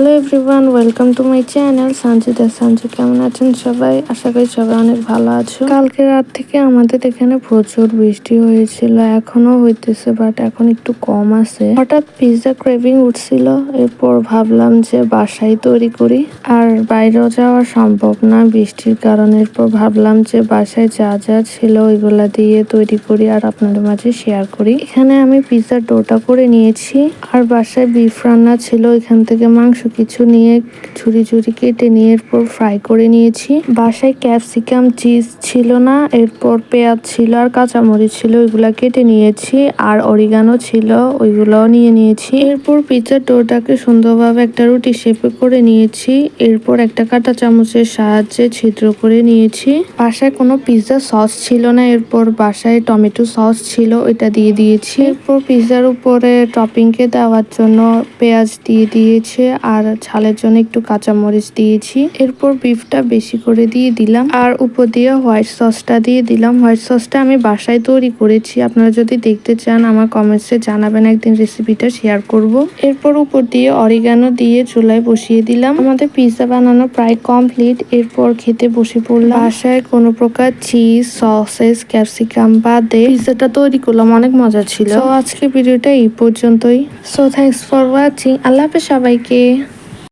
Hello everyone welcome to my channel Sanjita Sanju কেমন আছেন সবাই? আশা করি সবাই অনেক ভালো আছো। কালকে রাত থেকে আমাদের এখানে প্রচুর বৃষ্টি হয়েছিল এখনও হইতেছে বাট এখন একটু কম আছে। হঠাৎ পিৎজা ক্রেভিং উঠছিল, এরপর ভাবলাম যে বাসায় তৈরি করি, আর বাইরেও যাওয়া সম্ভব না বৃষ্টির কারণে। এরপর ভাবলাম যে বাসায় যা যা ছিল ওইগুলা দিয়ে তৈরি করি আর আপনাদের মাঝে শেয়ার করি। এখানে আমি পিৎজার ডোটা করে নিয়েছি, আর বাসায় বিফ রান্না ছিল, এখান থেকে মাংস কিছু নিয়ে ছুরি ছুরি কেটে নিয়ে এরপর ফ্রাই করে নিয়েছি। বাসায় ক্যাপসিকাম চিজ ছিল না, এরপর পেঁয়াজ ছিল আর কাঁচামরিচ ছিল, ওইগুলা কেটে নিয়েছি আর অরিগানো ছিল, ওইগুলোও নিয়ে নিয়েছি। এরপর পিৎজার ডোটাকে সুন্দরভাবে একটা রুটি শেপে করে নিয়েছি, এরপর একটা কাঁটা চামচের সাহায্যে ছিদ্র করে নিয়েছি। বাসায় কোনো পিৎজা সস ছিল না, এরপর বাসায় টমেটো সস ছিল, ওইটা দিয়ে দিয়েছি। এরপর পিৎজার উপরে টপিংকে দেওয়ার জন্য পেঁয়াজ দিয়ে দিয়েছে আর ঝালের জন্য একটু কাঁচামরিচ দিয়েছি। এরপর বিফটা বেশি করে দিয়ে দিলাম। আর উপর দিয়ে হোয়াইট সসটা দিয়ে দিলাম। হোয়াইট সসটা আমি বাসায় তৈরি করেছি। আপনারা যদি দেখতে চান, আমার কমেন্টসে জানাবেন। একদিন রেসিপিটা শেয়ার করব। এরপর উপর দিয়ে অরিগানো দিয়ে চুলায় বসিয়ে দিলাম। আমাদের পিৎজা বানানো প্রায় কমপ্লিট এরপর খেতে বসে পড়লাম। বাসায় কোনো প্রকার চিজ সসেস ক্যাপসিকাম বাদে পিৎজাটা তৈরি করলাম। অনেক মজা ছিল। তো আজকে ভিডিওটা এই পর্যন্তই। সো থ্যাংকস ফর ওয়াচিং আল্লাহ হাফেজ সবাইকে।